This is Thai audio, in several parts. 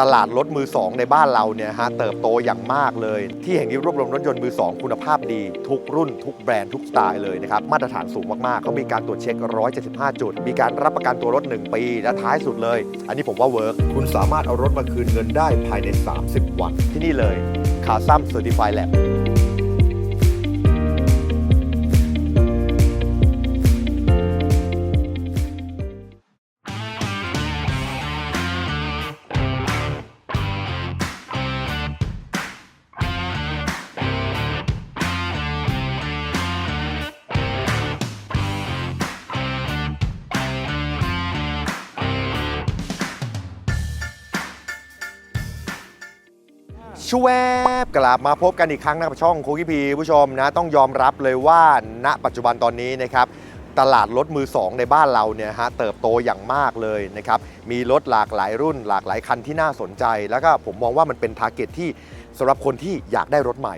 ตลาดรถมือสองในบ้านเราเนี่ยฮะเติบโตอย่างมากเลย ที่แห่งนี้รวบรวมรถยนต์มือสองคุณภาพดี ทุกรุ่น ทุกแบรนด์ทุกสไตล์เลยนะครับมาตรฐานสูงมากๆเขามีการตรวจเช็ค 175 จุด มีการรับประกันตัวรถ 1 ปี และท้ายสุดเลย อันนี้ผมว่าเวิร์กคุณสามารถเอารถมาคืนเงินได้ภายใน 30 วันที่นี่เลยคาซัมเซอร์ติฟายแลบ ชวบกลับมาพบกันอีกครั้งนะครับช่องโคกิพีผู้ชมนะต้องยอมรับเลยว่าณปัจจุบันตอนนี้นะครับตลาดรถมือสองในบ้านเราเนี่ยฮะเติบโตอย่างมากเลยนะครับมีรถหลากหลายรุ่น หลากหลายคันที่น่าสนใจ แล้วก็ผมมองว่ามันเป็นทาร์เก็ตที่สำหรับคนที่อยากได้รถใหม่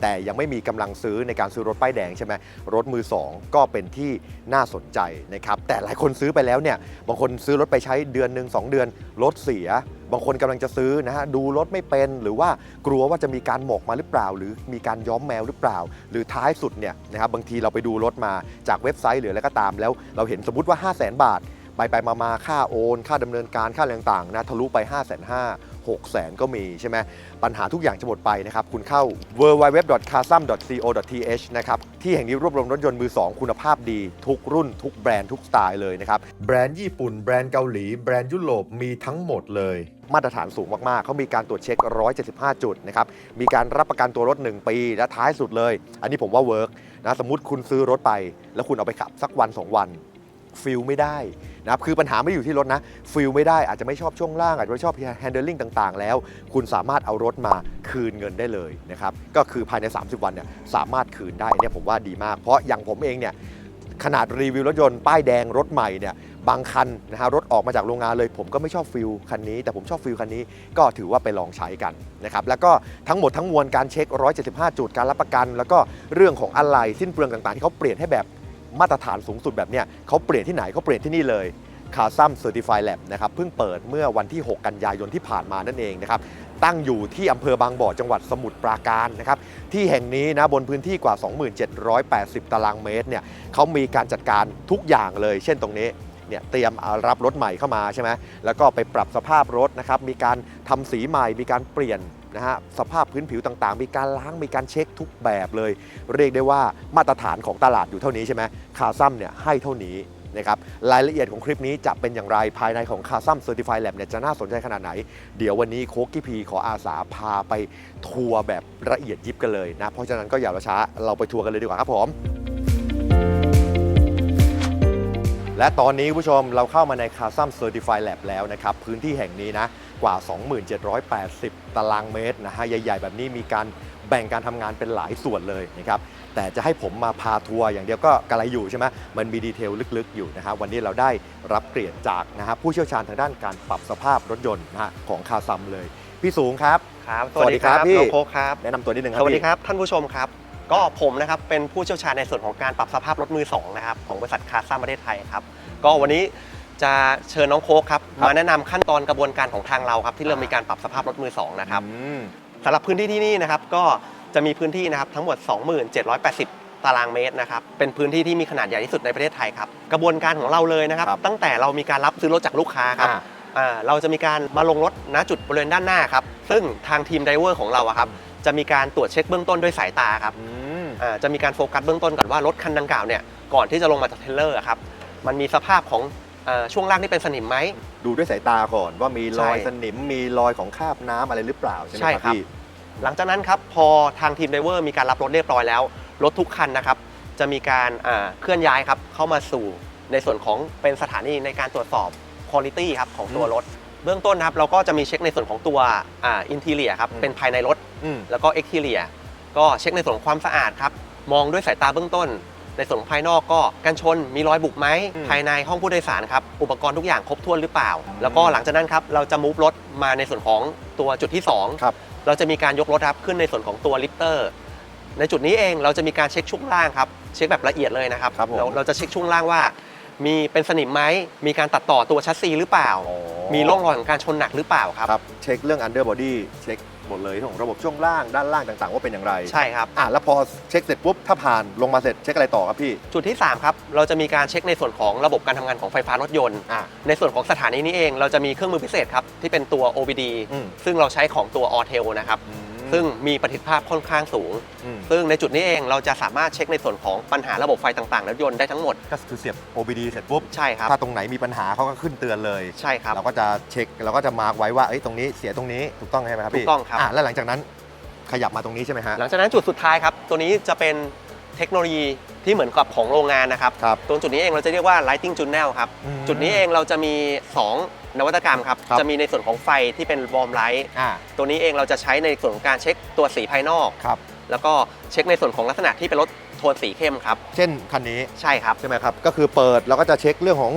แต่ยังไม่มีกำลังซื้อในการซื้อรถป้ายแดงใช่ไหมรถมือสองก็เป็นที่น่าสนใจนะครับแต่หลายคนซื้อไปแล้วเนี่ยบางคนซื้อรถไปใช้เดือนหนึ่งสองเดือนรถเสีย บางคนกำลังจะซื้อนะฮะดูรถไม่เป็นหรือว่ากลัวว่าจะมีการหมกมาหรือเปล่า หรือมีการย้อมแมวหรือเปล่า หรือท้ายสุดเนี่ยนะครับบางทีเราไปดูรถมาจากเว็บไซต์หรืออะไรก็ตามแล้ว เราเห็นสมมติว่า 5 0 0 0 0 0 บาทไปไปมามาค่าโอน ค่าดำเนินการค่าอะไรต่างๆนะทะลุไป 5 5 0 0 0 0 6 0 0 0 0ก็มีใช่ไหมปัญหาทุกอย่างจะหมดไปนะครับ คุณเข้า www.casam.co.th นะครับ ที่แห่งนี้รวบรวมรถยนต์มือ 2 คุณภาพดี ทุกรุ่น ทุกแบรนด์ทุกสไตล์เลยนะครับ แบรนด์ญี่ปุ่น แบรนด์เกาหลี แบรนด์ยุโรปมีทั้งหมดเลยมาตรฐานสูงมากๆ เขามีการตรวจเช็ค 175 จุดนะครับ มีการรับประกันตัวรถ 1 ปี และท้ายสุดเลย อันนี้ผมว่าเวิร์กนะ สมมติคุณซื้อรถไป แล้วคุณเอาไปขับสักวัน 2 วัน ฟิลไม่ได้นะครับคือปัญหาไม่อยู่ที่รถนะฟิลไม่ได้อาจจะไม่ชอบช่วงล่างอาจจะไม่ชอบ handling ต่างๆ แล้ว คุณสามารถเอารถมาคืนเงินได้เลยนะครับก็คือภายใน 30 วันเนี่ยสามารถคืนได้เนี่ยผมว่าดีมาก เพราะอย่างผมเองเนี่ยขนาดรีวิวรถยนต์ป้ายแดงรถใหม่เนี่ยบางคันนะฮะรถออกมาจากโรงงานเลย ผมก็ไม่ชอบฟิลคันนี้ แต่ผมชอบฟิลคันนี้ก็ถือว่าไปลองใช้กันนะครับแล้วก็ทั้งหมดทั้งมวลการเช็ค 175 จุดการรับประกัน แล้วก็เรื่องของอะไหล่สิ้นเปลืองต่างๆ ที่เขาเปลี่ยนให้แบบ มาตรฐานสูงสุดแบบเนี้ยเขาเปลี่ยนที่ไหนเขาเปลี่ยนที่นี่เลยคาซัมเซอร์ติฟายแลบนะครับเพิ่งเปิดเมื่อวันที่ 6 กันยายนที่ผ่านมานั่นเองนะครับตั้งอยู่ที่อำเภอบางบ่อจังหวัดสมุทรปราการนะครับที่แห่งนี้นะบนพื้นที่กว่า 2780 ตารางเมตรเนี่ยเขามีการจัดการทุกอย่างเลย เช่นตรงนี้เนี่ยเตรียมรับรถใหม่เข้ามาใช่ไหมแล้วก็ไปปรับสภาพรถนะครับมีการทำสีใหม่มีการเปลี่ยน นะฮะสภาพพื้นผิวต่างๆ มีการล้างมีการเช็คทุกแบบเลย เรียกได้ว่ามาตรฐานของตลาดอยู่เท่านี้ใช่ไหมคาซัมเนี่ยให้เท่านี้นะครับรายละเอียดของคลิปนี้จะเป็นอย่างไรภายในของคาซัมเซอร์ติฟายแลบเนี่ยจะน่าสนใจขนาดไหน เดี๋ยววันนี้โคกกี้พีขออาสาพาไปทัวร์แบบละเอียดยิบกันเลยนะ เพราะฉะนั้นก็อย่ารอช้าเราไปทัวร์กันเลยดีกว่าครับผมและตอนนี้ผู้ชมเราเข้ามาในคาซัมเซอร์ติฟายแลบแล้วนะครับ พื้นที่แห่งนี้นะ กว่า 2780 ตารางเมตรนะฮะ ใหญ่ ๆ แบบนี้มีการแบ่งการทำงานเป็นหลายส่วนเลยนะครับ แต่จะให้ผมมาพาทัวร์อย่างเดียวก็กระไรอยู่ใช่ไหมมันมีดีเทลลึกๆอยู่นะครับวันนี้เราได้รับเกียรติจากนะฮะผู้เชี่ยวชาญทางด้านการปรับสภาพรถยนต์นะฮะของคาซัมเลย พี่สูงครับ ครับ สวัสดีครับพี่น้องโค้กครับ แนะนำตัวนิดนึงครัสบวัสดีพี่ครับ ท่านผู้ชมครับ ก็ผมนะครับเป็นผู้เชี่ยวชาญในส่วนของการปรับสภาพรถมือสองนะครับของบริษัทคาซ่าประเทศไทยครับ ก็วันนี้ จะเชิญน้องโค้กครับมาแนะนำขั้นตอนกระบวนการของทางเราครับที่เริ่มมีการปรับสภาพรถมือสองนะครับ อืม สำหรับพื้นที่ที่นี่นะครับก็จะมีพื้นที่นะครับทั้งหมด 2780 ตารางเมตรนะครับเป็นพื้นที่ที่มีขนาดใหญ่ที่สุดในประเทศไทยครับกระบวนการของเราเลยนะครับ ครับ ตั้งแต่เรามีการรับซื้อรถจากลูกค้าครับอ่า อ่าเราจะมีการมาลงรถณจุดบริเวณด้านหน้าครับซึ่งทางทีมไดเวอร์ของเราอะครับจะมีการตรวจเช็คเบื้องต้นด้วยสายตาครับอืม อ่าจะมีการโฟกัสเบื้องต้นก่อนว่ารถคันดังกล่าวเนี่ยก่อนที่จะลงมาจากเทรลเลอร์อะครับมันมีสภาพของเอ่อช่วงล่างที่เป็นสนิมไหม ดูด้วยสายตาก่อนว่ามีรอยใช่ สนิมมีรอยของคราบน้ำอะไรหรือเปล่าใช่ไหมใช่ครับครับพี่ หลังจากนั้นครับพอทางทีมไดเวอร์มีการรับรถเรียบร้อยแล้ว รถทุกคันนะครับจะมีการอ่าเคลื่อนย้ายครับเข้ามาสู่ในส่วนของเป็นสถานีในการตรวจสอบคุณภาพครับของตัวรถ เบื้องต้นนะครับเราก็จะมีเช็คในส่วนของตัวอ่าอินทีเลียครับอืม เป็นภายในรถ อืม แล้วก็เอ็กทีเลียก็เช็คในส่วนของความสะอาดครับ มองด้วยสายตาเบื้องต้น ในส่วนของภายนอกก็กันชนมีรอยบุบไหมอืมภายในห้องผู้โดยสารครับอุปกรณ์ทุกอย่างครบถ้วนหรือเปล่าอืมแล้วก็หลังจากนั้นครับเราจะมูฟรถมาในส่วนของตัวจุดที่2ครับเราจะมีการยกรถครับขึ้นในส่วนของตัวลิฟเตอร์ในจุดนี้เองเราจะมีการเช็คช่วงล่างครับเช็คแบบละเอียดเลยนะครับครับผมเราเราจะเช็คช่วงล่างว่า มีเป็นสนิมไหมมีการตัดต่อตัวชัสซีหรือเปล่าอ๋อมีร่องรอยของการชนหนักหรือเปล่าครับครับเช็คเรื่อง underbody เช็ค หมดเลยเรื่องของระบบช่วงล่างด้านล่างต่างๆ ว่าเป็นอย่างไรใช่ครับ อะแล้วพอเช็คเสร็จปุ๊บถ้าผ่านลงมาเสร็จเช็คอะไรต่อครับพี่ จุดที่ 3 ครับ เราจะมีการเช็คในส่วนของระบบการทำงานของไฟฟ้ารถยนต์ อะ ในส่วนของสถานีนี้เองเราจะมีเครื่องมือพิเศษครับ ที่เป็นตัว OBD อืมซึ่งเราใช้ของตัว a u t e l นะครับ ซึ่งมีประสิทธิภาพค่อนข้างสูงอืมซึ่งในจุดนี้เองเราจะสามารถเช็คในส่วนของปัญหาระบบไฟต่างๆรถยนต์ได้ทั้งหมด ก็คือเสียบ OBD เสร็จปุ๊บ ใช่ครับ ถ้าตรงไหนมีปัญหาเขาก็ขึ้นเตือนเลย ใช่ครับ เราก็จะเช็คเราก็จะมาร์กไว้ว่าเอ้ยตรงนี้เสียตรงนี้ถูกต้องใช่ไหมครับพี่ ถูกต้องครับอะแล้วหลังจากนั้นขยับมาตรงนี้ใช่ไหมฮะ หลังจากนั้นจุดสุดท้ายครับ ตัวนี้จะเป็นเทคโนโลยีที่เหมือนกับของโรงงานนะครับครับตรงจุดนี้เองเราจะเรียกว่า lighting tunnel ครับอืมจุดนี้เองเราจะมี 2 นวัตกรรมครับ ครับ จะมีในส่วนของไฟที่เป็นวอร์มไลท์อ่าตัวนี้เองเราจะใช้ในส่วนของการเช็คตัวสีภายนอก ครับ แล้วก็เช็คในส่วนของลักษณะที่เป็นรถโทนสีเข้มครับ เช่นคันนี้ใช่ครับ ใช่ไหมครับ ก็คือเปิดเราก็จะเช็คเรื่องของ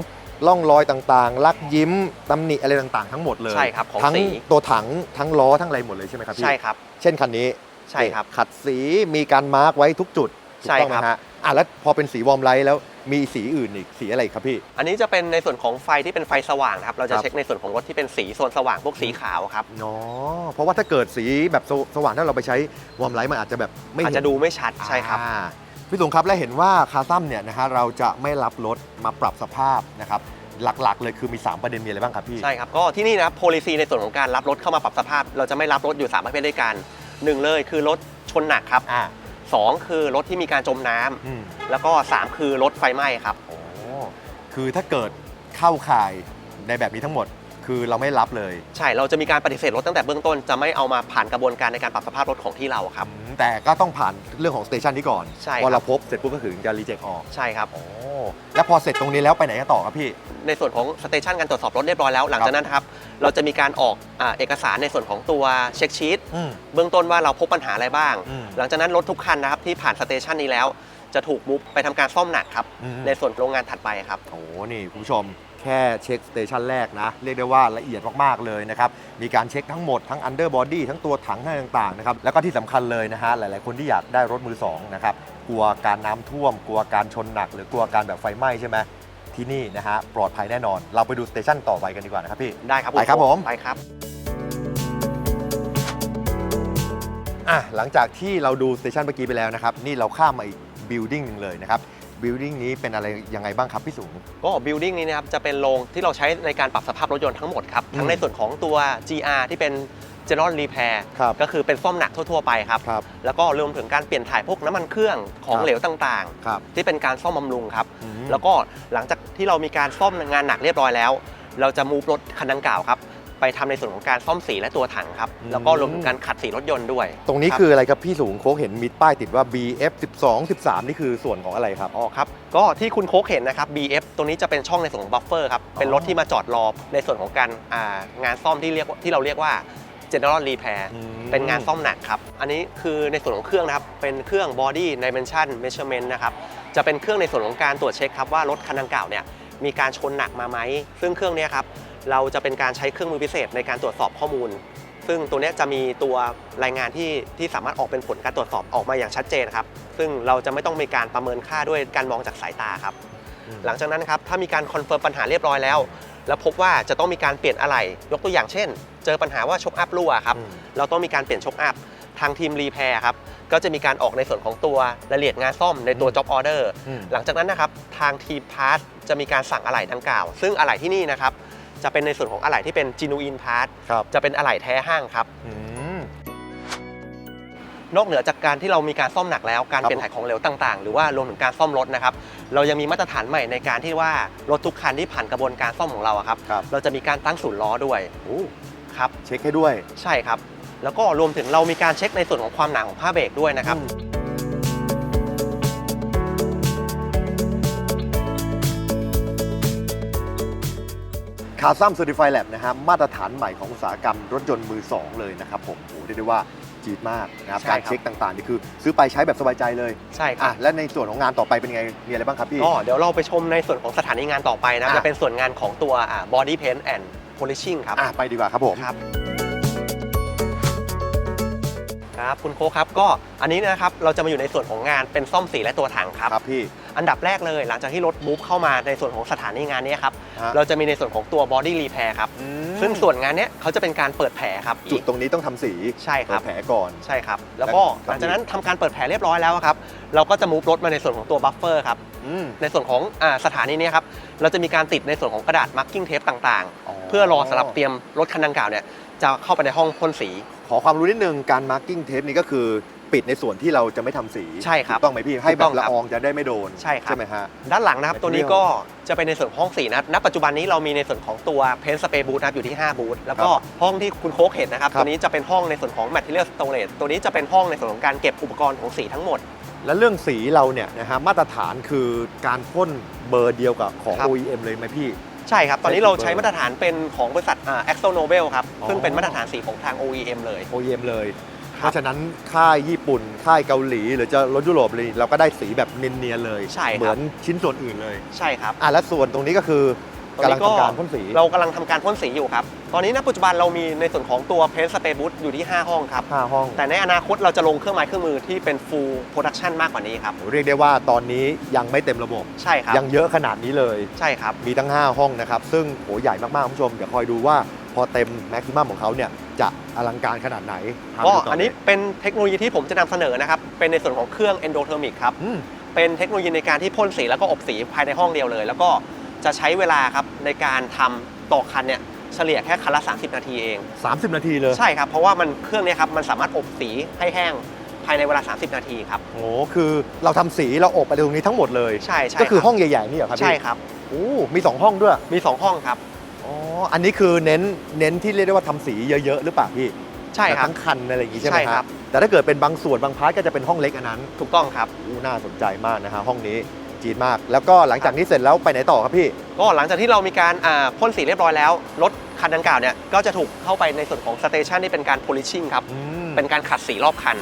ร่องรอยต่างๆลักยิ้มตำหนิอะไรต่างๆ ทั้งหมดเลยใช่ครับของทั้งสี ตัวถังทั้งล้อทั้งอะไรหมดเลยใช่ไหมครับพี่ใช่ครับ เช่นคันนี้ใช่ครับขัดสีมีการมาร์กไว้ทุกจุด ถูกใช่ต้องไหมครับ ฮะอะแล้วพอเป็นสีวอร์มไลท์แล้วมีสีอื่นอีกสีอะไรอีกครับพี่ อันนี้จะเป็นในส่วนของไฟที่เป็นไฟสว่างนะครับ เราจะครับ เช็คในส่วนของรถที่เป็นสีโซนสว่างพวกสีขาวครับ เนาะเพราะว่าถ้าเกิดสีแบบสวสว่างถ้าเราไปใช้วอร์มไลท์มันอาจจะแบบไม่อาจเห็น จะดูไม่ชัดใช่ครับ อ่าพี่สงครับและเห็นว่าคาซัมเนี่ยนะฮะเราจะไม่รับรถมาปรับสภาพนะครับหลักๆ เลยคือมี 3 ประเด็นมีอะไรบ้างครับพี่ ใช่ครับ ก็ที่นี่นะครับ policy ในส่วนของการรับรถเข้ามาปรับสภาพ เราจะไม่รับรถอยู่3ประเภทด้วยกันหนึ่งเลยคือรถชนหนักครับ อ่า สองคือรถที่มีการจมน้ำอืมแล้วก็สามคือรถไฟไหม้ครับ โอ้คือถ้าเกิดเข้าข่ายในแบบนี้ทั้งหมด คือเราไม่รับเลย ใช่ เราจะมีการปฏิเสธรถตั้งแต่เบื้องต้น จะไม่เอามาผ่านกระบวนการในการปรับสภาพรถของที่เราครับอืมแต่ก็ต้องผ่านเรื่องของสเตชันนี้ก่อนใช่พอคเรารับพบเสร็จปุ๊บก็ถึงจะรีเจ็คออกใช่ครับ โอ้แล้วพอเสร็จตรงนี้แล้วไปไหนกันต่อครับพี่ ในส่วนของสเตชันการตรวจสอบรถเรียบร้อยแล้ว หลังจากนั้นครับ เราจะมีการออกอาเอกสารในส่วนของตัวเช็คชีต อืม เบื้องต้นว่าเราพบปัญหาอะไรบ้าง อืม หลังจากนั้นรถทุกคันนะครับที่ผ่านสเตชันนี้แล้ว จะถูกมุกไปทำการซ่อมหนักครับ อืม ในส่วนโรงงานถัดไปครับ โอ้โหนี่คุณผู้ชมแค่เช็คสเตชันแรกนะ เรียกได้ว่าละเอียดมาก ๆ เลยนะครับ มีการเช็คทั้งหมดทั้ง underbody ทั้งตัวถังทั้งต่าง ๆ นะครับ แล้วก็ที่สำคัญเลยนะฮะ หลาย ๆ คนที่อยากได้รถมือ 2 นะครับ กลัวการน้ำท่วม กลัวการชนหนัก หรือกลัวการแบบไฟไหม้ใช่ไหมที่นี่นะฮะ ปลอดภัยแน่นอน เราไปดูสเตชันต่อไปกันดีกว่านะครับพี่ ได้ครับไปครับผม ไปครับ อะหลังจากที่เราดูสเตชันเมื่อกี้ไปแล้วนะครับ นี่เราข้ามมาอีก บิลดิ้งหนึ่งเลยนะครับบิลดิ้งนี้เป็นอะไรยังไงบ้างครับพี่สูง ก็ building นี้นะครับจะเป็นโรงที่เราใช้ในการปรับสภาพรถยนต์ทั้งหมดครับ ทั้งในส่วนของตัว GR ที่เป็น general repair ครับก็คือเป็นซ่อมหนักทั่ว ๆ ไปครับ ครับแล้วก็รวมถึงการเปลี่ยนถ่ายพวกน้ำมันเครื่องของครับเหลวต่างครับๆ ที่เป็นการซ่อมบำรุงครับ อืมแล้วก็หลังจากที่เรามีการซ่อมงานหนักเรียบร้อยแล้ว เราจะมูฟรถคันดังกล่าวครับ ไปทำในส่วนของการซ่อมสีและตัวถังครับอืมแล้วก็รวมถึงการขัดสีรถยนต์ด้วย ตรงนี้บคืออะไรครับพี่สูงโค้กเห็นมีป้ายติดว่า BF 12 13 นี่คือส่วนของอะไรครับ อ๋อครับ ก็ที่คุณโค้กเห็นนะครับ BF ตรงนี้จะเป็นช่องในส่วนของบัฟเฟอร์ครับ เป็นรถที่มาจอดรอในส่วนของการอ่างานซ่อมที่เรียกว่าที่เราเรียกว่า general repair อืมเป็นงานซ่อมหนักครับ อันนี้คือในส่วนของเครื่องนะครับ เป็นเครื่อง body dimension measurement นะครับ จะเป็นเครื่องในส่วนของการตรวจเช็คครับว่ารถคันดังกล่าวเนี่ยมีการชนหนักมาไหม ซึ่งเครื่องเนี้ยครับ เราจะเป็นการใช้เครื่องมือพิเศษในการตรวจสอบข้อมูล ซึ่งตัวเนี้ยจะมีตัวรายงานที่ที่สามารถออกเป็นผลการตรวจสอบออกมาอย่างชัดเจนครับ ซึ่งเราจะไม่ต้องมีการประเมินค่าด้วยการมองจากสายตาครับ หลังจากนั้นนะครับถ้ามีการคอนเฟิร์มปัญหาเรียบร้อยแล้ว แล้วพบว่าจะต้องมีการเปลี่ยนอะไหล่ยกตัวอย่างเช่น เจอปัญหาว่าชกอัพรั่วครับอืมเราต้องมีการเปลี่ยนชกอัพทางทีมรีแพร์ครับก็จะมีการออกในส่วนของตัวรายละเอียดงานซ่อมในตัว job order อืมหลังจากนั้นนะครับทางทีมพาร์ทจะมีการสั่งอะไหล่ดังกล่าว ซึ่งอะไหล่ที่นี่นะครับ จะเป็นในส่วนของอะไหล่ที่เป็น genuine part ครับจะเป็นอะไหล่แท้ห้างครับ อืม นอกเหนือจากการที่เรามีการซ่อมหนักแล้วการครับ เปลี่ยนถ่ายของเหลวต่างๆ หรือว่ารวมถึงการซ่อมรถนะครับเรายังมีมาตรฐานใหม่ในการที่ว่ารถทุกคันที่ผ่านกระบวนการซ่อมของเราอะครับครับเราจะมีการตั้งศูนย์ล้อด้วยโอ้ครับ เช็คให้ด้วย ใช่ครับ แล้วก็รวมถึงเรามีการเช็คในส่วนของความหนาของผ้าเบรกด้วยนะครับ คาซัม Certified Lab นะฮะมาตรฐานใหม่ของอุตสาหกรรมรถยนต์มือ 2 เลยนะครับผมโอ้โหเรียกได้ว่าจีดมากนะครับใช่การครับเช็คต่างๆนี่คือ ซื้อไปใช้แบบสบายใจเลยใช่คอะรับและในส่วนของงานต่อไปเป็นไงมีอะไรบ้างครับพี่ ก็เดี๋ยวเราไปชมในส่วนของสถานีงานต่อไปนะอะ จะเป็นส่วนงานของตัวอ่า body paint and polishing ครับ อะไปดีกว่าครับผม ครับ ครับคุณโคกครับก็อันนี้นะครับเราจะมาอยู่ในส่วนของงานเป็นซ่อมสีและตัวถังครับ ครับพี่ อันดับแรกเลยหลังจากที่รถมูฟเข้ามาในส่วนของสถานีงานนี้ครับฮะ เราจะมีในส่วนของตัว body repair ครับอืมซึ่งส่วนงานเนี้ยเขาจะเป็นการเปิดแผลครับจุดตรงนี้ต้องทำสีใช่คเปิรัดบแผลก่อน ใช่ครับ แล้วก็ครับหลังจากนั้นทำการเปิดแผลเรียบร้อยแล้วครับ เราก็จะมูฟรถมาในส่วนของตัวบัฟเฟอร์ครับ อืมในส่วนของอาสถานีเนี้ครับ เราจะมีการติดในส่วนของกระดาษมาร์กิ้งเทปต่างๆ เพื่อรอสำหรับเตรียมรถคันดังกล่าวเนี่ย จะเข้าไปในห้องพ่นสี ขอความรู้นิดนึงการมาร์กิ้งเทปนี่ก็คือปิดในส่วนที่เราจะไม่ทำสีใช่ครับถูกต้องไหมพี่ให้ถูกแบต้อบงครับละอองจะได้ไม่โดนใช่ครับใช่ไหมฮะ ด้านหลังนะครับ Material ตัวนี้ก็จะเป็นในส่วนของห้องสีนะครับณปัจจุบันนี้เรามีในส่วนของตัวเพนสเปรย์บูธนะครับอยู่ที่ 5 บูธแล้วก็ห้องที่คุณโค้กเห็นนะครับ ครับ ตัวนี้จะเป็นห้องในส่วนของ Material Storage ตัวนี้จะเป็นห้องในส่วนของการเก็บอุปกรณ์ของสีทั้งหมด แล้วเรื่องสีเราเนี่ยนะฮะมาตรฐานคือการพ่นเบอร์เดียวกับของ ครับ OEM เลยไหมพี่ ใช่ครับ ตอนนี้ใช้เรากี่เบอร์ใช้มาตรฐานเป็นของบริษัทอ่า Axo Nobel ครับอ๋อซึ่งเป็นมาตรฐานสีของทาง OEM เลย OEM เลยครับเพราะฉะนั้นค่ายญี่ปุ่น ค่ายเกาหลี หรือจะรถยุโรปเลยเราก็ได้สีแบบเนียนๆเลย ใช่ครับเหมือนชิ้นส่วนอื่นเลย ใช่ครับอะแล้วส่วนตรงนี้ก็คือตอน กำลันี้งก็ทำการพ่นสี เรากำลังทำการพ่นสีอยู่ครับ ตอนนี้ณปัจจุบันเรามีในส่วนของตัว Paint Spray Booth อยู่ที่ 5 ห้องครับ ห้าห้อง แต่ในอนาคตเราจะลงเครื่องไม้เครื่องมือที่เป็น full production มากกว่านี้ครับ เรียกได้ว่าตอนนี้ยังไม่เต็มระบบ ใช่ครับ ยังเยอะขนาดนี้เลย ใช่ครับ มีตั้ง 5 ห้องนะครับ ซึ่งโหใหญ่มากๆคุณผู้ชม เดี๋ยวคอยดูว่าพอเต็มแม็กซิมัมของเขาเนี่ยจะอลังการขนาดไหนพาไปก็ดูต่อันนี้เลยเป็นเทคโนโลยีที่ผมจะนำเสนอนะครับ เป็นในส่วนของเครื่อง endothermic ครับ อืมเป็นเทคโนโลยีในการที่พ่นสีแล้วก็อบสีภายในห้องเดียวเลย แล้วก็ จะใช้เวลาครับในการทำต่อคันเนี่ยเฉลี่ยแค่คันละ 30 นาทีเอง 30 นาทีเลย ใช่ครับ เพราะว่ามันเครื่องเนี้ครับมันสามารถอบสีให้แห้งภายในเวลา 30 นาทีครับ โอ้คือเราทำสีเราอบไปตรงนี้ทั้งหมดเลย ใช่ใช่ก็คือรับห้องใหญ่ๆนี่เหรอครับพี่ใช่ครับ โอ้มี 2 ห้องด้วย มี 2 ห้องครับ อ๋อ อันนี้คือเน้นเน้นที่เรียกได้ว่าทำสีเยอะๆ หรือเปล่าพี่ใช่ครับ ทั้งคันอะไรอย่างงี้ใช่ไหมใช่ครับแต่ถ้าเกิดเป็นบางส่วนบางพาร์ทก็จะเป็นห้องเล็กอันนั้นถูกต้องครับอู้น่าสนใจมากนะฮะห้องนี้ จีดมาก แล้วก็หลังจากนี้เสร็จแล้วไปไหนต่อครับพี่ ก็หลังจากที่เรามีการอ่าพ่นสีเรียบร้อยแล้ว รถคันดังกล่าวเนี่ยก็จะถูกเข้าไปในส่วนของสเตชันที่เป็นการ polishing ครับอืมเป็นการขัดสีรอบคัน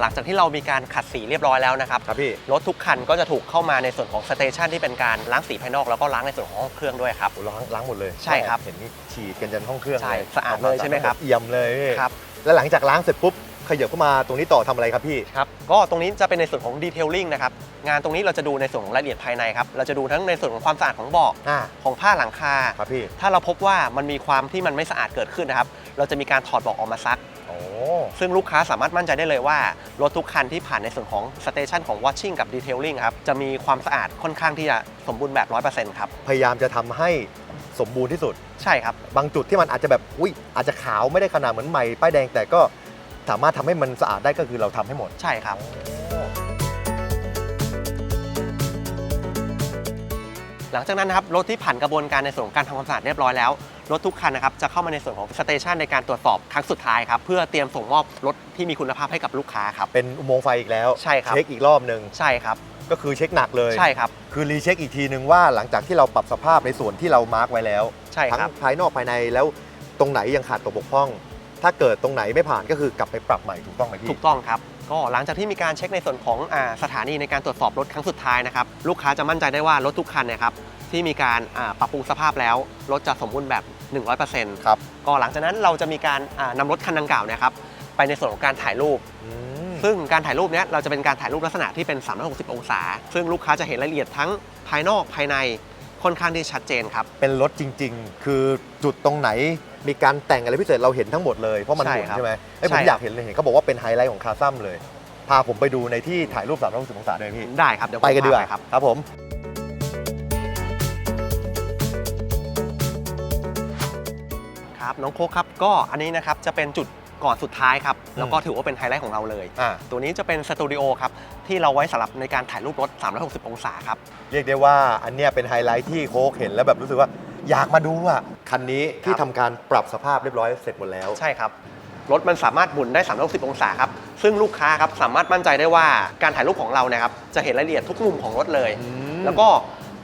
หลังจากที่เรามีการขัดสีเรียบร้อยแล้วนะครับครับพี่รถทุกคันก็จะถูกเข้ามาในส่วนของสเตชันที่เป็นการล้างสีภายนอกแล้วก็ล้างในส่วนของห้องเครื่องด้วยครับ โอ้ล้างล้างหมดเลยใช่ครับเห็นฉีดกันยันห้องเครื่องใช่เลยสะอาดเลยใช่ไหมครับ เอี่ยมเลยพี่ครับ แล้วหลังจากล้างเสร็จปุ๊บขยับเข้ามาตรงนี้ต่อทำอะไรครับพี่ ครับก็ตรงนี้จะเป็นในส่วนของดีเทลลิ่งนะครับงานตรงนี้เราจะดูในส่วนของรายละเอียดภายในครับเราจะดูทั้งในส่วนของความสะอาดของเบาะอ่า ของผ้าหลังคา ครับพี่ ถ้าเราพบว่ามันมีความที่มันไม่สะอาดเกิดขึ้นนะครับ เราจะมีการถอดเบาะออกมาซักโอ้ ซึ่งลูกค้าสามารถมั่นใจได้เลยว่า รถทุกคันที่ผ่านในส่วนของสเตชันของ watching กับ detailing ครับ จะมีความสะอาดค่อนข้างที่จะสมบูรณ์แบบ 100%ครับ พยายามจะทำให้สมบูรณ์ที่สุด ใช่ครับ บางจุดที่มันอาจจะแบบ อุ้ยอาจจะขาวไม่ได้ขนาดเหมือนใหม่ป้ายแดงแต่ก็สามารถทำให้มันสะอาดได้ก็คือเราทำให้หมด ใช่ครับ หลังจากนั้นนะครับรถที่ผ่านกระบวนการในส่วนของการทำความสะอาดเรียบร้อยแล้วรถทุกคันนะครับจะเข้ามาในส่วนของสเตชันในการตรวจสอบครั้งสุดท้ายครับเพื่อเตรียมส่งมอบรถที่มีคุณภาพให้กับลูกค้าครับ เป็นอุโมงค์ไฟอีกแล้วใช่ครับ เช็คอีกรอบหนึ่งใช่ครับก็คือเช็คหนักเลย ใช่ครับ คือรีเช็คอีกทีนึงว่าหลังจากที่เราปรับสภาพในส่วนที่เรามาร์กไว้แล้ว ใช่ทั้งครับ ภายนอกภายในแล้วตรงไหนยังขาดตกบกพร่อง ถ้าเกิดตรงไหนไม่ผ่านก็คือกลับไปปรับใหม่ถูกต้องไหมพี่ ถูกต้องครับ ก็หลังจากที่มีการเช็คในส่วนของอาสถานีในการตรวจสอบรถครั้งสุดท้ายนะครับลูกค้าจะมั่นใจได้ว่ารถทุกคันเนะครับที่มีการอ่าปรับปรุงสภาพแล้ว รถจะสมบูรณ์แบบ 100%ครับก็หลังจากนั้นเราจะมีการอ่านำรถคันดังกล่าวเนะครับไปในส่วนของการถ่ายรูปอืมซึ่งการถ่ายรูปเนี้ยเราจะเป็นการถ่ายรูปลักษณะที่เป็น 360 องศา ซึ่งลูกค้าจะเห็นรายละเอียดทั้งภายนอกภายในค่อนข้างที่ชัดเจนครับ เป็นรถจริง ๆ คือจุดตรงไหน มีการแต่งอะไรพิเศษเราเห็นทั้งหมดเลยเพราะมันหมุนใช่ครับใช่ไหมไอ้ยผมใช่อยากเห็นเลยเห็นเขาบอกว่าเป็นไฮไลท์ของคาซัมเลย พาผมไปดูในที่ถ่ายรูป360องศาด้วยพี่ได้ครับเดี๋ยวผมไปกันดีกว่าพาครับครับผม ครับน้องโคกครับก็อันนี้นะครับจะเป็นจุดก่อนสุดท้ายครับแล้วก็ถือว่าเป็นไฮไลท์ของเราเลย อ่า ตัวนี้จะเป็นสตูดิโอครับที่เราไว้สำหรับในการถ่ายรูปรถ 360 องศาครับ เรียกได้ว่าอันเนี้ยเป็นไฮไลท์ที่โค้กเห็นแล้วแบบรู้สึกว่า อยากมาดูอะ คันนี้ที่ครับทำการปรับสภาพเรียบร้อยเสร็จหมดแล้ว ใช่ครับ รถมันสามารถหมุนได้360องศาครับ ซึ่งลูกค้าครับสามารถมั่นใจได้ว่าการถ่ายรูปของเราเนี่ยครับจะเห็นรายละเอียดทุกมุมของรถเลยอืมแล้วก็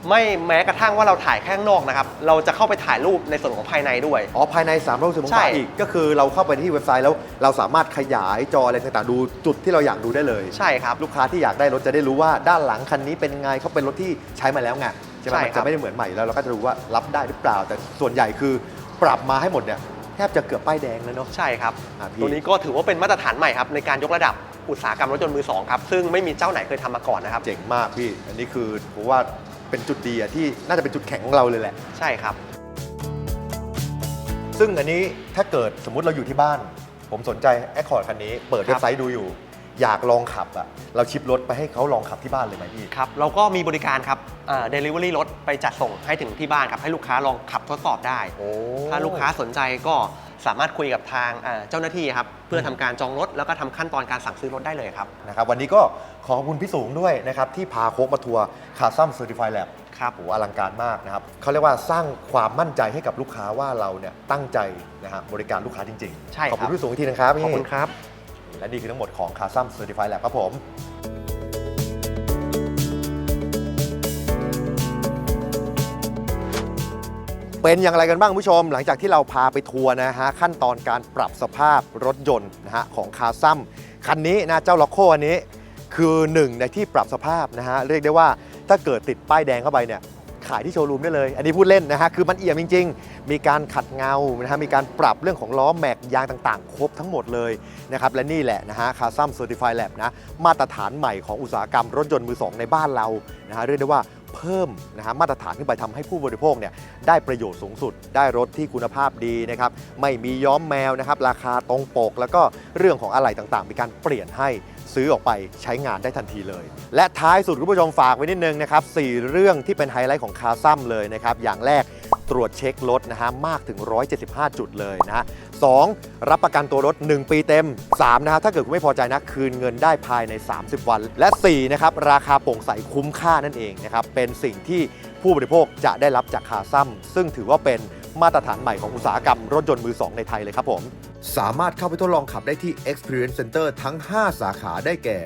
ไม่แม้กระทั่งว่าเราถ่ายแค่ข้างนอกนะครับ เราจะเข้าไปถ่ายรูปในส่วนของภายในด้วย อ๋อ ภายใน3 6 0องใช่ ศาอีก ก็คือเราเข้าไปที่เว็บไซต์แล้วเราสามารถขยายจออะไรต่างๆ ดูจุดที่เราอยากดูได้เลย ใช่ครับ ลูกค้าที่อยากได้รถจะได้รู้ว่าด้านหลังคันนี้เป็นไงเขาเป็นรถที่ใช้มาแล้วไงใช่ไหมใช่มันครัจะบไม่ได้เหมือนใหม่แล้วเราก็จะรู้ว่ารับได้หรือเปล่า แต่ส่วนใหญ่คือปรับมาให้หมดเนี่ยแทบจะเกือบป้ายแดงแล้วเนาะใช่ครับ อะพี่ ตัวนี้ก็ถือว่าเป็นมาตรฐานใหม่ครับในการยกระดับอุตสาหกรรมรถยนต์มือสองครับซึ่งไม่มีเจ้าไหนเคยทำมาก่อนนะครับเจ๋งมากพี่ อันนี้คือผมว่าเป็นจุดดีอะที่น่าจะเป็นจุดแข็งของเราเลยแหละ ใช่ครับ ซึ่งอันนี้ถ้าเกิดสมมุติเราอยู่ที่บ้าน ผมสนใจแอคคอร์ดคันนี้ เปิดครับ เว็บไซต์ดูอยู่ อยากลองขับอะเราชิปรถไปให้เขาลองขับที่บ้านเลยไหมพี่ ครับเราก็มีบริการครับเดลิเวอรี่รถไปจัดส่งให้ถึงที่บ้านครับให้ลูกค้าลองขับทดสอบได้ โอ้ ถ้าลูกค้าสนใจก็สามารถคุยกับทางเอ่อเจ้าหน้าที่ครับเพื่อทำการจองรถแล้วก็ทำขั้นตอนการสั่งซื้อรถได้เลยครับ นะครับวันนี้ก็ขอขอบคุณพี่สูงด้วยนะครับที่พาโค้กมาทัวร์คาซัมเซอร์ติฟายแลบครับโหอลังการมากนะครับเขาเรียกว่าสร้างความมั่นใจให้กับลูกค้าว่าเราเนี่ยตั้งใจนะฮะบริการลูกค้าจริงๆใช่ครับขอบคุณพี่สูงอีกทีนะครับพี่ ขอบคุณครับ และนี่คือทั้งหมดของคาซัมเซอร์ติฟายแลบครับผมเป็นอย่างไรกันบ้างคุณผู้ชม หลังจากที่เราพาไปทัวร์นะฮะขั้นตอนการปรับสภาพรถยนต์นะฮะของคาซัมคันนี้นะเจ้าล็อกโคอันนี้ คือหนึ่งในที่ปรับสภาพนะฮะเรียกได้ว่าถ้าเกิดติดป้ายแดงเข้าไปเนี่ย ขายที่โชว์รูมได้เลย อันนี้พูดเล่นนะฮะ คือมันเอี่ยมจริง ๆ มีการขัดเงานะฮะ มีการปรับเรื่องของล้อแม็กยางต่างๆ ครบทั้งหมดเลยนะครับ และนี่แหละนะฮะคาซัมเซอร์ติฟายแลบนะ มาตรฐานใหม่ของอุตสาหกรรมรถยนต์มือสองในบ้านเรา นะฮะ เรียกได้ว่า เพิ่มนะฮะมาตรฐานขึ้นไปทำให้ผู้บริโภคเนี่ยได้ประโยชน์สูงสุด ได้รถที่คุณภาพดีนะครับไม่มีย้อมแมวนะครับราคาตรงปก แล้วก็เรื่องของอะไหล่ต่างๆ มีการเปลี่ยนให้ซื้อออกไปใช้งานได้ทันทีเลย และท้ายสุดคุณผู้ชมฝากไว้นิดนึงนะครับสี่เรื่องที่เป็นไฮไลท์ของคาซัมเลยนะครับอย่างแรก ตรวจเช็ครถนะฮะมากถึง 175 จุดเลยนะฮะสองรับประกันตัวรถ 1 ปีเต็ม 3 นะฮะถ้าเกิดคุณไม่พอใจนะ คืนเงินได้ภายใน 30 วัน และ 4 นะครับ ราคาโปร่งใสคุ้มค่านั่นเองนะครับ เป็นสิ่งที่ผู้บริโภคจะได้รับจากคาซัมซึ่งถือว่าเป็นมาตรฐานใหม่ของอุตสาหกรรมรถยนต์มือสองในไทยเลยครับผม สามารถเข้าไปทดลองขับได้ที่ Experience Center ทั้ง 5 สาขาได้แก่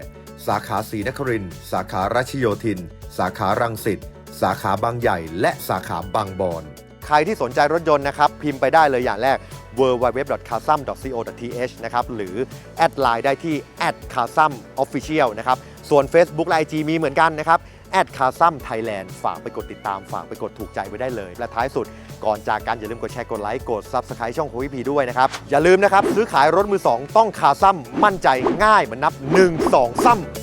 สาขาศรีนครินทร์สาขาราชโยธิน สาขารังสิตสาขาบางใหญ่ และสาขาบางบอน ใครที่สนใจรถยนต์นะครับ พิมพ์ไปได้เลยอย่างแรก www.casam.co.th นะครับ หรือแอดไลน์ได้ที่ c a s a m official นะครับ ส่วน Facebook และ IG มีเหมือนกันนะครับแอดคาซัมไทยแลนด์ฝากไปกดติดตาม ฝากไปกดถูกใจไว้ได้เลย และท้ายสุดก่อนจากกันอย่าลืมกดแชร์กดไลค์กด Subscribe ช่องโควิพีด้วยนะครับ อย่าลืมนะครับ ซื้อขายรถมือ 2 ต้องคาซัมมั่นใจง่ายเหมือนนับ 1 2ซ้ำ